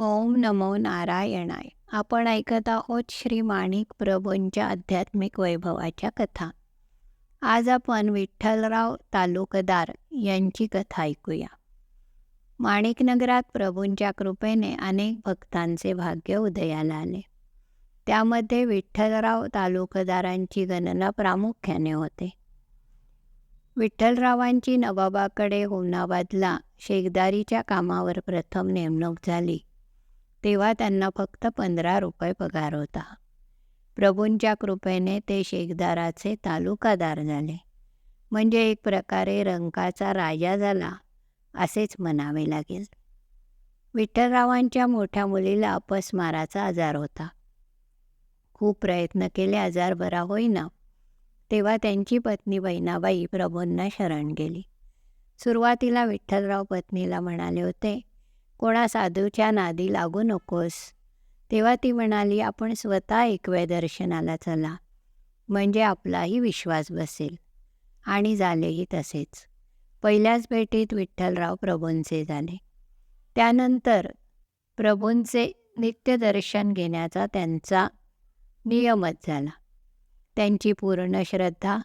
ओम नमो नारायणाय. आपण ऐकत आहोत श्री माणिक प्रभूंच्या आध्यात्मिक वैभवाच्या कथा. आज आपण विठ्ठलराव तालुकदार यांची कथा ऐकूया. माणिकनगरात प्रभूंच्या कृपेने अनेक भक्तांचे भाग्य उदयाला आले. त्यामध्ये विठ्ठलराव तालुकदारांची गणना प्रामुख्याने होते. विठ्ठलरावांची नवाबाकडे होमनाबादला शेगदारीच्या कामावर प्रथम नेमणूक झाली. तेव्हा त्यांना फक्त पंधरा रुपये पगार होता. प्रभूंच्या कृपेने ते शेखदाराचे तालुकादार झाले. म्हणजे एक प्रकारे रंकाचा राजा झाला असेच म्हणावे लागेल. विठ्ठलरावांच्या मोठ्या मुलीला अपस्माराचा आजार होता. खूप प्रयत्न केले आजार बरा होईना. तेव्हा त्यांची पत्नी बहिणाबाई प्रभूंना शरण गेली. सुरुवातीला विठ्ठलराव पत्नीला म्हणाले होते कोणा साधूच्या नादी लागू नकोस. तेव्हा ती म्हणाली आपण स्वतः एकवे दर्शनाला चला. म्हणजे आपलाही विश्वास बसेल. आणि झालेही तसेच. पहिल्याच भेटीत विठ्ठलराव प्रभूंचे झाले. त्यानंतर प्रभूंचे नित्यदर्शन घेण्याचा त्यांचा नियमच झाला. त्यांची पूर्ण श्रद्धा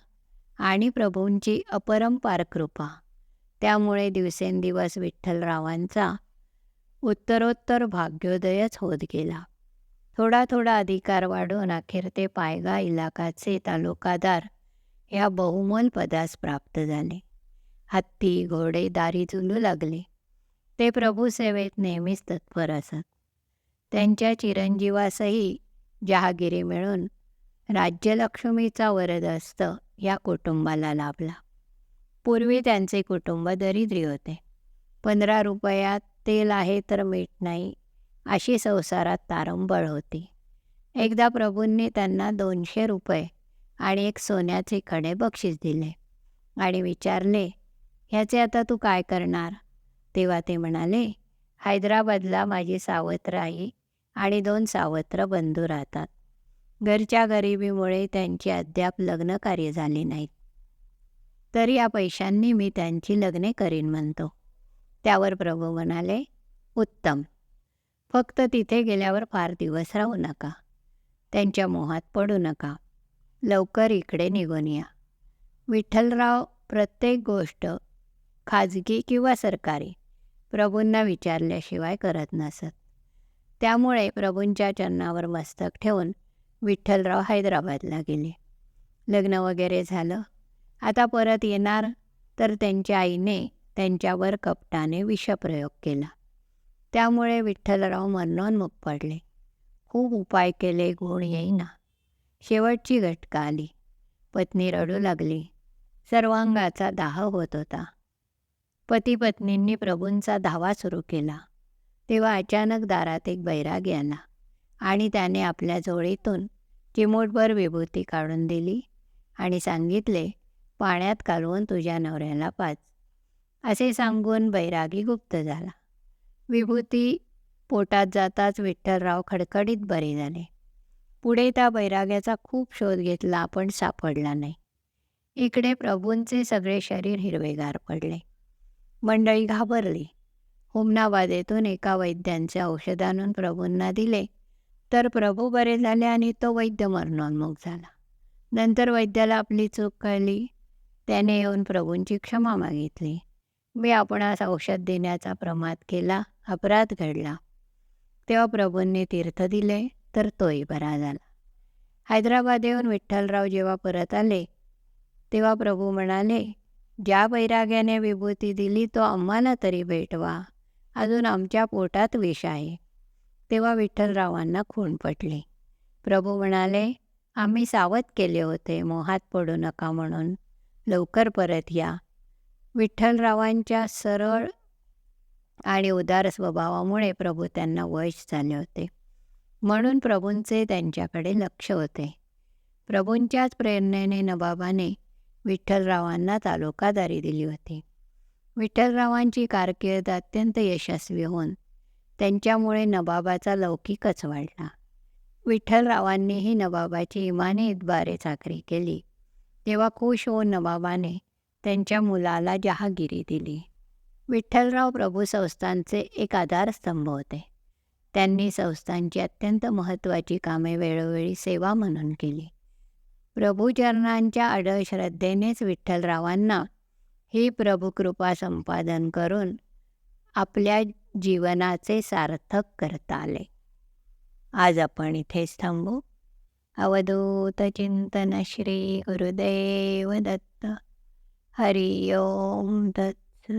आणि प्रभूंची अपरंपार कृपा. त्यामुळे दिवसेंदिवस विठ्ठलरावांचा उत्तरोत्तर भाग्योदयच होत गेला. थोडा थोडा अधिकार वाढून अखेर ते पायगा इलाकाचे तालुकादार ह्या बहुमोल पदास प्राप्त झाले. हत्ती घोडे दारी झुलू लागले. ते प्रभूसेवेत नेहमीच तत्पर असत. त्यांच्या चिरंजीवासही जहागिरी मिळून राज्यलक्ष्मीचा वरदस्त या कुटुंबाला लाभला. पूर्वी त्यांचे कुटुंब दरिद्री होते. पंधरा रुपयात तेल आहे तर मीठ नाही अशी संसारात तारंबळ होती. एकदा प्रभूंनी त्यांना दोनशे रुपये आणि एक सोन्याचे खडे बक्षीस दिले आणि विचारले ह्याचे आता तू काय करणार? तेव्हा ते म्हणाले हैदराबादला माझी सावत्र आई आणि दोन सावत्र बंधू राहतात. घरच्या गरिबीमुळे त्यांची अद्याप लग्नकार्य झाली नाहीत. तरी या पैशांनी मी त्यांची लग्ने करीन म्हणतो. त्यावर प्रभू म्हणाले उत्तम. फक्त तिथे गेल्यावर फार दिवस राहू नका. त्यांच्या मोहात पडू नका. लवकर इकडे निघून या. विठ्ठलराव प्रत्येक गोष्ट खाजगी किंवा सरकारी प्रभूंना विचारल्याशिवाय करत नसत. त्यामुळे प्रभूंच्या चरणावर मस्तक ठेवून विठ्ठलराव हैदराबादला गेले. लग्न वगैरे झालं. आता परत येणार तर त्यांच्या आईने त्यांच्यावर कपटाने विषप्रयोग केला. त्यामुळे विठ्ठलराव मरणोन्मुख पडले. खूप उपाय केले गुण येईना. शेवटची घटका आली. पत्नी रडू लागली. सर्वांगाचा दाह होत होता. पती पत्नींनी प्रभूंचा धावा सुरू केला. तेव्हा अचानक दारात एक बैरागी आला आणि त्याने आपल्या जोळीतून चिमूटभर विभूती काढून दिली आणि सांगितले पाण्यात कालवून तुझ्या नवऱ्याला पाच. असे सांगून बैरागी गुप्त झाला. विभूती पोटात जाताच विठ्ठलराव खडखडीत बरे झाले. पुढे त्या बैराग्याचा खूप शोध घेतला पण सापडला नाही. इकडे प्रभूंचे सगळे शरीर हिरवेगार पडले. मंडळी घाबरली. हुमनाबादेतून एका वैद्यांचे औषध आणून प्रभूंना दिले. तर प्रभू बरे झाले आणि तो वैद्य मरणोन्मुख झाला. नंतर वैद्याला आपली चूक कळली. त्याने येऊन प्रभूंची क्षमा मागितली. मी आपणास औषध देण्याचा प्रमाद केला अपराध घडला. तेव्हा प्रभूंनी तीर्थ दिले तर तोही बरा झाला. हैदराबाद येऊन विठ्ठलराव जेव्हा परत आले तेव्हा प्रभू म्हणाले ज्या वैराग्याने विभूती दिली तो आम्हाला तरी भेटवा. अजून आमच्या पोटात विष आहे. तेव्हा विठ्ठलरावांना खूण पटले. प्रभू म्हणाले आम्ही सावध केले होते मोहात पडू नका म्हणून. लवकर परत या. विठ्ठलरावांच्या सरळ आणि उदार स्वभावामुळे प्रभू त्यांना वश झाले होते. म्हणून प्रभूंचे त्यांच्याकडे लक्ष होते. प्रभूंच्याच प्रेरणेने नवाबाने विठ्ठलरावांना तालुकादारी दिली होती. विठ्ठलरावांची कारकीर्द अत्यंत यशस्वी होऊन त्यांच्यामुळे नवाबाचा लौकिकच वाढला. विठ्ठलरावांनीही नवाबाची इमानी इतबारे चाकरी केली. तेव्हा खुश होऊन नवाबाने त्यांच्या मुलाला जहागिरी दिली. विठ्ठलराव प्रभू संस्थांचे एक आधारस्तंभ होते. त्यांनी संस्थांची अत्यंत महत्त्वाची कामे वेळोवेळी सेवा म्हणून केली. प्रभूचरणांच्या अडळ श्रद्धेनेच विठ्ठलरावांना ही प्रभुकृपा संपादन करून आपल्या जीवनाचे सार्थक करता आले. आज आपण इथेच थांबू. अवधूत चिंतन श्री गुरुदेव दत्त. हरि ओम दत्त